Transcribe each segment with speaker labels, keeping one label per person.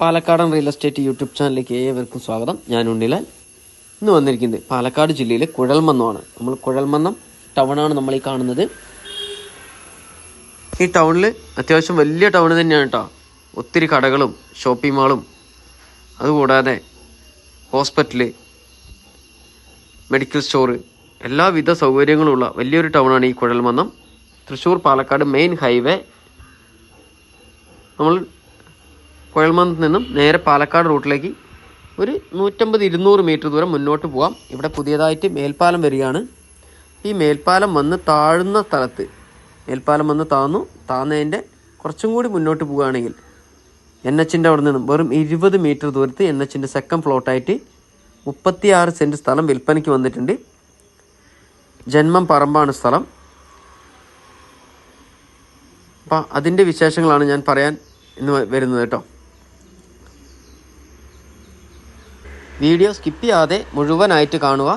Speaker 1: പാലക്കാടൻ real estate YouTube ചാനലിലേക്ക് ഏവർക്കും സ്വാഗതം. ഞാൻ ഉണ്ണിലാൽ. ഇന്ന് വന്നിരിക്കുന്നത് പാലക്കാട് ജില്ലയിലെ കുഴൽമന്നമാണ് നമ്മൾ കുഴൽമന്നം ടൗണാണ് നമ്മൾ ഈ കാണുന്നത്. ഈ ടൗണിൽ അത്യാവശ്യം വലിയ ടൗൺ തന്നെയാണ് കേട്ടോ. ഒത്തിരി കടകളും ഷോപ്പിംഗ് മാളും അതുകൂടാതെ ഹോസ്പിറ്റൽ മെഡിക്കൽ സ്റ്റോർ എല്ലാവിധ സൗകര്യങ്ങളുള്ള വലിയൊരു ടൗണാണ് ഈ കുഴൽമന്നം. തൃശ്ശൂർ പാലക്കാട് മെയിൻ ഹൈവേ നമ്മൾ കുഴൽമന്നത്ത് നിന്നും നേരെ പാലക്കാട് റൂട്ടിലേക്ക് ഒരു നൂറ്റമ്പത് ഇരുന്നൂറ് മീറ്റർ ദൂരം മുന്നോട്ട് പോകാം ഇവിടെ പുതിയതായിട്ട് മേൽപ്പാലം വരികയാണ്. ഈ മേൽപ്പാലം വന്ന് താഴുന്ന സ്ഥലത്ത് മേൽപ്പാലം വന്ന് താന്നു താന്നതിന്റെ കുറച്ചും കൂടി മുന്നോട്ട് പോവുകയാണെങ്കിൽ എൻ എച്ചിന്റെ അവിടെ നിന്നും വെറും ഇരുപത് മീറ്റർ ദൂരത്ത് എൻ എച്ചിന്റെ സെക്കൻഡ് പ്ലോട്ടായിട്ട് മുപ്പത്തിയാറ് സെന്റ് സ്ഥലം വിൽപ്പനയ്ക്ക് വന്നിട്ടുണ്ട്. ജന്മം പറമ്പാണ് സ്ഥലം. അപ്പം അതിന്റെ വിശേഷങ്ങളാണ് ഞാൻ പറയാൻ ഇന്ന് വരുന്നത് കേട്ടോ. വീഡിയോ സ്കിപ്പ് ചെയ്യാതെ മുഴുവനായിട്ട് കാണുക.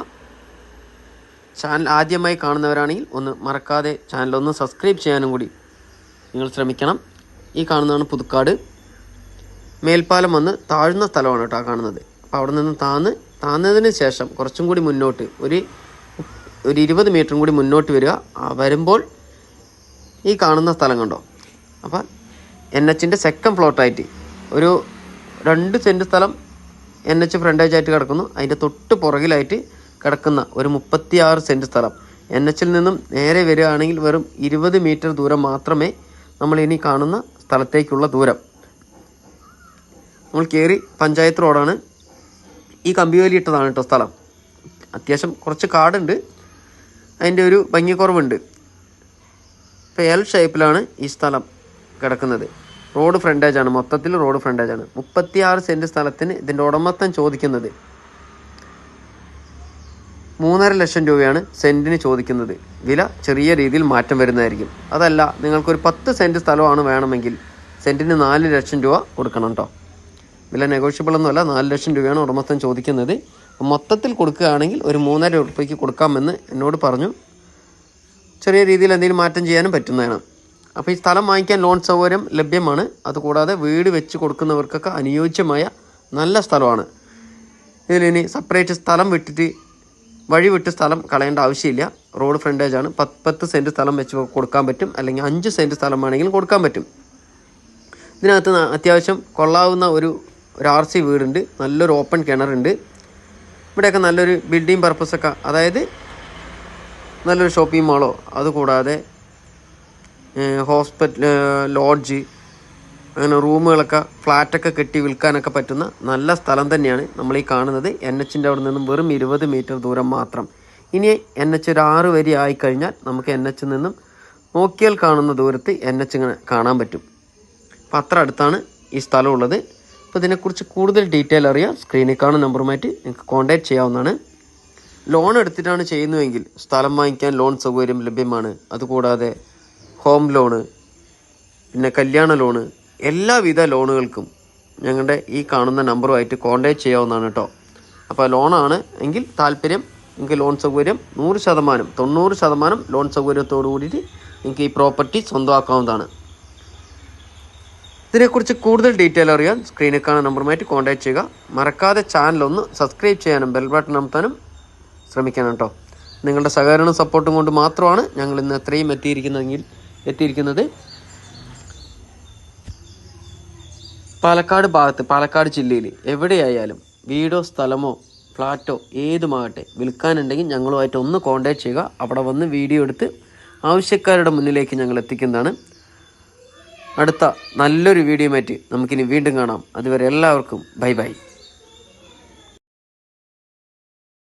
Speaker 1: ചാനൽ ആദ്യമായി കാണുന്നവരാണെങ്കിൽ ഒന്ന് മറക്കാതെ ചാനൽ ഒന്ന് സബ്സ്ക്രൈബ് ചെയ്യാനും കൂടി നിങ്ങൾ ശ്രമിക്കണം. ഈ കാണുന്നതാണ് പുതുക്കാട്. മേൽപ്പാലം വന്ന് താഴ്ന്ന സ്ഥലമാണ് കേട്ടോ കാണുന്നത്. അപ്പോൾ അവിടെ നിന്ന് താന്ന് താന്നതിന് ശേഷം കുറച്ചും കൂടി മുന്നോട്ട് ഒരു ഒരു ഇരുപത് മീറ്ററും കൂടി മുന്നോട്ട് വരിക. വരുമ്പോൾ ഈ കാണുന്ന സ്ഥലം കണ്ടോ? അപ്പം എൻ എച്ചിന്റെ സെക്കൻഡ് പ്ലോട്ടായിട്ട് ഒരു രണ്ട് സെന്റ് സ്ഥലം എൻ എച്ച് ഫ്രണ്ടേജ് ആയിട്ട് കിടക്കുന്നു. അതിന്റെ തൊട്ട് പുറകിലായിട്ട് കിടക്കുന്ന ഒരു മുപ്പത്തി ആറ് സെന്റ് സ്ഥലം. എൻ എച്ചിൽ നിന്നും നേരെ വരികയാണെങ്കിൽ വെറും ഇരുപത് മീറ്റർ ദൂരം മാത്രമേ നമ്മൾ ഇനി കാണുന്ന സ്ഥലത്തേക്കുള്ള ദൂരം. നമ്മൾ കയറി പഞ്ചായത്ത് റോഡാണ്. ഈ കമ്പിവേലി ഇട്ടതാണ് കേട്ടോ സ്ഥലം. അത്യാവശ്യം കുറച്ച് കാടുണ്ട്. അതിന്റെ ഒരു ഭംഗിക്കുറവുണ്ട്. ഇപ്പോൾ എൽ ഷേപ്പിലാണ് ഈ സ്ഥലം കിടക്കുന്നത്. റോഡ് ഫ്രണ്ടേജ് ആണ്. മൊത്തത്തിൽ റോഡ് ഫ്രണ്ടേജ് ആണ്. മുപ്പത്തിയാറ് സെന്റ് സ്ഥലത്തിന് ഇതിന്റെ ഉടമസ്ഥൻ ചോദിക്കുന്നത് മൂന്നര ലക്ഷം രൂപയാണ് സെന്റിന് ചോദിക്കുന്നത്. വില ചെറിയ രീതിയിൽ മാറ്റം വരുന്നതായിരിക്കും. അതല്ല നിങ്ങൾക്കൊരു പത്ത് സെന്റ് സ്ഥലമാണ് വേണമെങ്കിൽ സെന്റിന് നാല് ലക്ഷം രൂപ കൊടുക്കണം കേട്ടോ വില നെഗോഷ്യബിൾ ഒന്നുമല്ല നാല് ലക്ഷം രൂപയാണ് ഉടമസ്ഥൻ ചോദിക്കുന്നത്. മൊത്തത്തിൽ കൊടുക്കുകയാണെങ്കിൽ ഒരു മൂന്നര രൂപയ്ക്ക് കൊടുക്കാമെന്ന് എന്നോട് പറഞ്ഞു. ചെറിയ രീതിയിൽ എന്തെങ്കിലും മാറ്റം ചെയ്യാനും പറ്റുന്നതാണ്. അപ്പോൾ ഈ സ്ഥലം വാങ്ങിക്കാൻ ലോൺ സൗകര്യം ലഭ്യമാണ്. അതുകൂടാതെ വീട് വെച്ച് കൊടുക്കുന്നവർക്കൊക്കെ അനുയോജ്യമായ നല്ല സ്ഥലമാണ്. ഇതിലിനി സെപ്പറേറ്റ് സ്ഥലം വിട്ടിട്ട് വഴി വിട്ട് സ്ഥലം കളയേണ്ട ആവശ്യമില്ല. റോഡ് ഫ്രണ്ടേജ് ആണ്. പത്ത് പത്ത് സെന്റ് സ്ഥലം വെച്ച് കൊടുക്കാൻ പറ്റും. അല്ലെങ്കിൽ അഞ്ച് സെന്റ് സ്ഥലം വേണമെങ്കിലും കൊടുക്കാൻ പറ്റും. ഇതിനകത്ത് അത്യാവശ്യം കൊള്ളാവുന്ന ഒരു ഒരു ആർ സി വീടുണ്ട്. നല്ലൊരു ഓപ്പൺ കിണറുണ്ട്. ഇവിടെയൊക്കെ നല്ലൊരു ബിൽഡിംഗ് പർപ്പസൊക്കെ അതായത് നല്ലൊരു ഷോപ്പിംഗ് മാളോ അതുകൂടാതെ ഹോസ്പിറ്റൽ ലോഡ്ജ് അങ്ങനെ റൂമുകളൊക്കെ ഫ്ലാറ്റൊക്കെ കെട്ടി വിൽക്കാനൊക്കെ പറ്റുന്ന നല്ല സ്ഥലം തന്നെയാണ് നമ്മൾ ഈ കാണുന്നത്. എൻ എച്ചിന്റെ അവിടെ നിന്നും വെറും ഇരുപത് മീറ്റർ ദൂരം മാത്രം. ഇനി എൻ എച്ച് ഒരു ആറ് വരി ആയിക്കഴിഞ്ഞാൽ നമുക്ക് എൻ എച്ചിൽ നിന്നും നോക്കിയാൽ കാണുന്ന ദൂരത്ത് എൻ എച്ച് ഇങ്ങനെ കാണാൻ പറ്റും. അപ്പം അത്ര അടുത്താണ് ഈ സ്ഥലമുള്ളത് അപ്പോൾ ഇതിനെക്കുറിച്ച് കൂടുതൽ ഡീറ്റെയിൽ അറിയാം സ്ക്രീനിൽ കാണുന്ന നമ്പറുമായിട്ട് നിങ്ങൾക്ക് കോൺടാക്ട് ചെയ്യാവുന്നതാണ്. ലോൺ എടുത്തിട്ടാണ് ചെയ്യുന്നതെങ്കിൽ സ്ഥലം വാങ്ങിക്കാൻ ലോൺ സൗകര്യം ലഭ്യമാണ്. അതുകൂടാതെ ഹോം ലോണ് പിന്നെ കല്യാണ ലോണ് എല്ലാവിധ ലോണുകൾക്കും ഞങ്ങളുടെ ഈ കാണുന്ന നമ്പറുമായിട്ട് കോൺടാക്ട് ചെയ്യാവുന്നതാണ് കേട്ടോ. അപ്പോൾ ലോണാണ് എങ്കിൽ താല്പര്യം നിങ്ങൾക്ക് ലോൺ സൗകര്യം നൂറ് ശതമാനം തൊണ്ണൂറ് ശതമാനം ലോൺ സൗകര്യത്തോടു കൂടിയിട്ട് നിങ്ങൾക്ക് ഈ പ്രോപ്പർട്ടി സ്വന്തമാക്കാവുന്നതാണ്. ഇതിനെക്കുറിച്ച് കൂടുതൽ ഡീറ്റെയിൽ അറിയാൻ സ്ക്രീനിൽ കാണുന്ന നമ്പറുമായിട്ട് കോൺടാക്ട് ചെയ്യുക. മറക്കാതെ ചാനൽ ഒന്ന് സബ്സ്ക്രൈബ് ചെയ്യാനും ബെൽ ബട്ടൺ അമർത്താനും ശ്രമിക്കണം കേട്ടോ. നിങ്ങളുടെ സഹകരണവും സപ്പോർട്ടും കൊണ്ട് മാത്രമാണ് ഞങ്ങൾ ഇന്ന് എത്രയും എത്തിയിരിക്കുന്നതെങ്കിൽ എത്തിയിരിക്കുന്നത് പാലക്കാട് ഭാഗത്ത് പാലക്കാട് ജില്ലയിൽ എവിടെയായാലും വീടോ സ്ഥലമോ ഫ്ലാറ്റോ ഏതുമാകട്ടെ വിൽക്കാനുണ്ടെങ്കിൽ ഞങ്ങളുമായിട്ട് ഒന്ന് കോൺടാക്ട് ചെയ്യുക. അവിടെ വന്ന് വീഡിയോ എടുത്ത് ആവശ്യക്കാരുടെ മുന്നിലേക്ക് ഞങ്ങൾ എത്തിക്കുന്നതാണ്. അടുത്ത നല്ലൊരു വീഡിയോ മാറ്റി നമുക്കിനി വീണ്ടും കാണാം. അതുവരെ എല്ലാവർക്കും ബൈ ബൈ.